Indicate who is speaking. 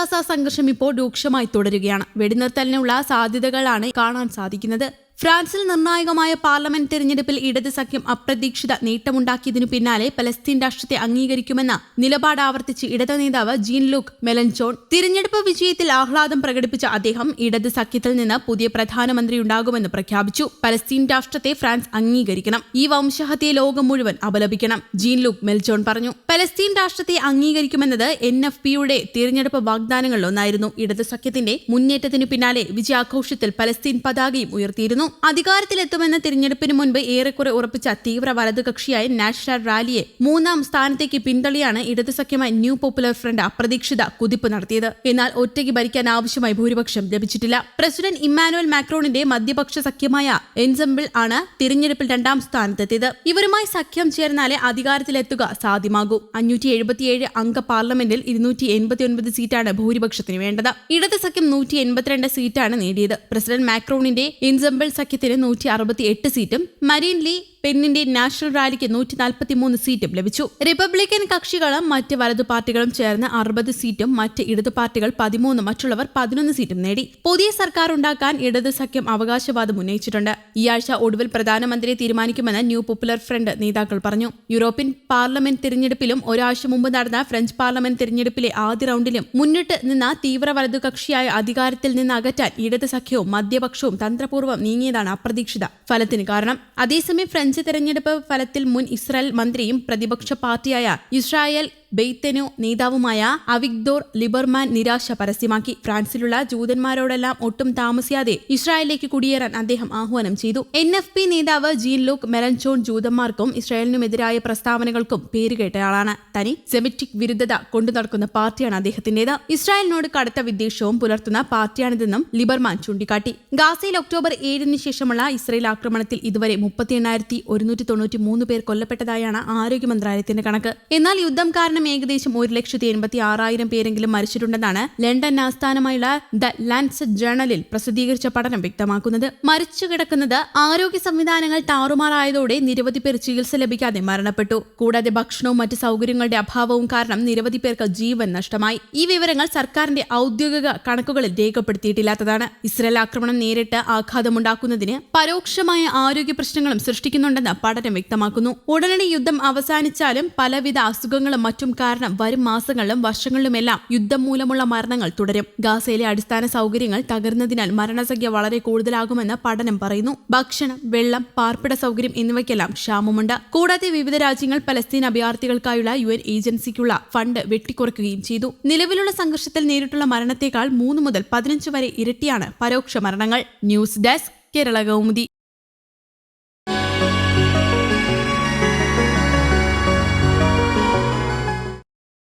Speaker 1: Gaza സംഘർഷം ഇപ്പോൾ രൂക്ഷമായി തുടരുകയാണ്. വെടിനിർത്തലിനുള്ള സാധ്യതകളാണ് കാണാൻ സാധിക്കുന്നത്. ഫ്രാൻസിൽ നിർണായകമായ പാർലമെന്റ് തെരഞ്ഞെടുപ്പിൽ ഇടത് സഖ്യം അപ്രതീക്ഷിത നേട്ടമുണ്ടാക്കിയതിനു പിന്നാലെ പലസ്തീൻ രാഷ്ട്രത്തെ അംഗീകരിക്കുമെന്ന നിലപാട് ആവർത്തിച്ച് ഇടത് നേതാവ് ജീൻ ലുക്ക് മെലൻചോൺ തിരഞ്ഞെടുപ്പ് വിജയത്തിൽ ആഹ്ലാദം പ്രകടിപ്പിച്ച അദ്ദേഹം ഇടത് സഖ്യത്തിൽ നിന്ന് പുതിയ പ്രധാനമന്ത്രി ഉണ്ടാകുമെന്ന് പ്രഖ്യാപിച്ചു. പലസ്തീൻ രാഷ്ട്രത്തെ ഫ്രാൻസ് അംഗീകരിക്കണം. ഈ വംശഹത്യയെ ലോകം മുഴുവൻ അപലപിക്കണം ജീൻ ലുക്ക് മെൽചോൺ പറഞ്ഞു. പലസ്തീൻ രാഷ്ട്രത്തെ അംഗീകരിക്കുമെന്നത് എൻ എഫ് പിയുടെ തിരഞ്ഞെടുപ്പ് വാഗ്ദാനങ്ങളിലൊന്നായിരുന്നു. ഇടത് സഖ്യത്തിന്റെ മുന്നേറ്റത്തിനു പിന്നാലെ വിജയാഘോഷത്തിൽ പലസ്തീൻ പതാകയും ഉയർത്തിയിരുന്നു. അധികാരത്തിലെത്തുമെന്ന തിരഞ്ഞെടുപ്പിന് മുൻപ് ഏറെക്കുറെ ഉറപ്പിച്ച തീവ്ര വലതുകക്ഷിയായ നാഷണൽ റാലിയെ മൂന്നാം സ്ഥാനത്തേക്ക് പിന്തള്ളിയാണ് ഇടതു സഖ്യമായ ന്യൂ പോപ്പുലർ ഫ്രണ്ട് അപ്രതീക്ഷിത കുതിപ്പ് നടത്തിയത്. എന്നാൽ ഒറ്റയ്ക്ക് ഭരിക്കാൻ ആവശ്യമായി ഭൂരിപക്ഷം ലഭിച്ചിട്ടില്ല. പ്രസിഡന്റ് ഇമ്മാനുവൽ മാക്രോണിന്റെ മധ്യപക്ഷ സഖ്യമായ എൻസംബിൾ ആണ് തിരഞ്ഞെടുപ്പിൽ രണ്ടാം സ്ഥാനത്തെത്തിയത്. ഇവരുമായി സഖ്യം ചേർന്നാലേ അധികാരത്തിലെത്തുക സാധ്യമാകൂ. അഞ്ഞൂറ്റി എഴുപത്തിയേഴ് അംഗ പാർലമെന്റിൽ ഇരുന്നൂറ്റി എൺപത്തിയൊൻപത് സീറ്റാണ് ഭൂരിപക്ഷത്തിന് വേണ്ടത്. ഇടത് സഖ്യം നൂറ്റി എൺപത്തിരണ്ട് സീറ്റാണ് നേടിയത്. പ്രസിഡന്റ് മാക്രോണിന്റെ എൻസംബിൾ സഖ്യത്തിന് നൂറ്റി അറുപത്തി എട്ട് സീറ്റും മരീൻ ലീ പെന്നിന്റെ നാഷണൽ റാലിക്ക് നൂറ്റി നാൽപ്പത്തി മൂന്ന് സീറ്റും ലഭിച്ചു. റിപ്പബ്ലിക്കൻ കക്ഷികളും മറ്റ് വലതു പാർട്ടികളും ചേർന്ന് അറുപത് സീറ്റും മറ്റ് ഇടതു പാർട്ടികൾ പതിമൂന്ന് മറ്റുള്ളവർ പതിനൊന്ന് സീറ്റും നേടി. പുതിയ സർക്കാർ ഉണ്ടാക്കാൻ ഇടത് സഖ്യം അവകാശവാദം ഉന്നയിച്ചിട്ടുണ്ട്. ഈ ആഴ്ച ഒടുവിൽ പ്രധാനമന്ത്രിയെ തീരുമാനിക്കുമെന്ന് ന്യൂ പോപ്പുലർ ഫ്രണ്ട് നേതാക്കൾ പറഞ്ഞു. യൂറോപ്യൻ പാർലമെന്റ് തിരഞ്ഞെടുപ്പിലും ഒരാഴ്ച മുമ്പ് നടന്ന ഫ്രഞ്ച് പാർലമെന്റ് തിരഞ്ഞെടുപ്പിലെ ആദ്യ റൗണ്ടിലും മുന്നിട്ട് നിന്ന തീവ്ര വലതു കക്ഷിയായ അധികാരത്തിൽ നിന്ന് അകറ്റാൻ ഇടത് സഖ്യവും മധ്യപക്ഷവും തന്ത്രപൂർവം നീങ്ങിയതാണ് അപ്രതീക്ഷിത ഫലത്തിന് കാരണം. അതേസമയം ഫ്രഞ്ച് തെരഞ്ഞെടുപ്പ് ഫലത്തിൽ മുൻ ഇസ്രായേൽ മന്ത്രിയും പ്രതിപക്ഷ പാർട്ടിയായ ഇസ്രായേൽ ബെയ്ത്തനു നേതാവുമായ അവിഗ്ദോർ ലിബർമാൻ നിരാശ പരസ്യമാക്കി. ഫ്രാൻസിലുള്ള ജൂതന്മാരോടെല്ലാം ഒട്ടും താമസിയാതെ ഇസ്രായേലിലേക്ക് കുടിയേറാൻ അദ്ദേഹം ആഹ്വാനം ചെയ്തു. എൻ എഫ് പി നേതാവ് ജീൻ ലൂക്ക് മെലൻചോൺ ജൂതന്മാർക്കും ഇസ്രായേലിനുമെതിരായ പ്രസ്താവനകൾക്കും പേരുകേട്ടയാളാണ് തനി സെമിറ്റിക് വിരുദ്ധത കൊണ്ടു നടക്കുന്ന പാർട്ടിയാണ് അദ്ദേഹത്തിന്റേത് ഇസ്രായേലിനോട് കടുത്ത വിദ്വേഷവും പുലർത്തുന്ന പാർട്ടിയാണിതെന്നും ലിബർമാൻ ചൂണ്ടിക്കാട്ടി. ഗാസയിൽ ഒക്ടോബർ ഏഴിന് ശേഷമുള്ള ഇസ്രായേൽ ആക്രമണത്തിൽ ഇതുവരെ മുപ്പത്തി എണ്ണായിരത്തി ഒരുന്നൂറ്റി തൊണ്ണൂറ്റി മൂന്ന് പേർ കൊല്ലപ്പെട്ടതായാണ് ആരോഗ്യ മന്ത്രാലയത്തിന്റെ കണക്ക്. എന്നാൽ യുദ്ധം കാരണം ഏകദേശം ഒരു ലക്ഷത്തി എൺപത്തി ആറായിരം പേരെങ്കിലും മരിച്ചിട്ടുണ്ടെന്നാണ് ലണ്ടൻ ആസ്ഥാനമായുള്ള ദ ലാൻസെറ്റ് ജേണലിൽ പ്രസിദ്ധീകരിച്ച പഠനം വ്യക്തമാക്കുന്നത്. മരിച്ചു കിടക്കുന്നത് ആരോഗ്യ സംവിധാനങ്ങൾ താറുമാറായതോടെ നിരവധി പേർ ചികിത്സ ലഭിക്കാതെ മരണപ്പെട്ടു. കൂടാതെ ഭക്ഷണവും മറ്റ് സൗകര്യങ്ങളുടെ അഭാവവും കാരണം നിരവധി പേർക്ക് ജീവൻ നഷ്ടമായി. ഈ വിവരങ്ങൾ സർക്കാരിന്റെ ഔദ്യോഗിക കണക്കുകളിൽ രേഖപ്പെടുത്തിയിട്ടില്ലാത്തതാണ്. ഇസ്രയേൽ ആക്രമണം നേരിട്ട് ആഘാതമുണ്ടാക്കുന്നതിന് പരോക്ഷമായ ആരോഗ്യ പ്രശ്നങ്ങളും സൃഷ്ടിക്കുന്നുണ്ടെന്ന് പഠനം വ്യക്തമാക്കുന്നു. ഉടനടി യുദ്ധം അവസാനിച്ചാലും പലവിധ അസുഖങ്ങളും മറ്റും കാരണം വരും മാസങ്ങളിലും വർഷങ്ങളിലുമെല്ലാം യുദ്ധം മൂലമുള്ള മരണങ്ങൾ തുടരും. ഗാസയിലെ അടിസ്ഥാന സൗകര്യങ്ങൾ തകർന്നതിനാൽ മരണസംഖ്യ വളരെ കൂടുതലാകുമെന്ന് പഠനം പറയുന്നു. ഭക്ഷണം വെള്ളം പാർപ്പിട സൗകര്യം എന്നിവയ്ക്കെല്ലാം ക്ഷാമമുണ്ട്. കൂടാതെ വിവിധ രാജ്യങ്ങൾ പലസ്തീൻ അഭയാർത്ഥികൾക്കായുള്ള യു എൻ ഏജൻസിക്കുള്ള ഫണ്ട് വെട്ടിക്കുറയ്ക്കുകയും ചെയ്തു. നിലവിലുള്ള സംഘർഷത്തിൽ നേരിട്ടുള്ള മരണത്തേക്കാൾ മൂന്ന് മുതൽ പതിനഞ്ച് വരെ ഇരട്ടിയാണ് പരോക്ഷ മരണങ്ങൾ. News desk Kerala Kaumudi.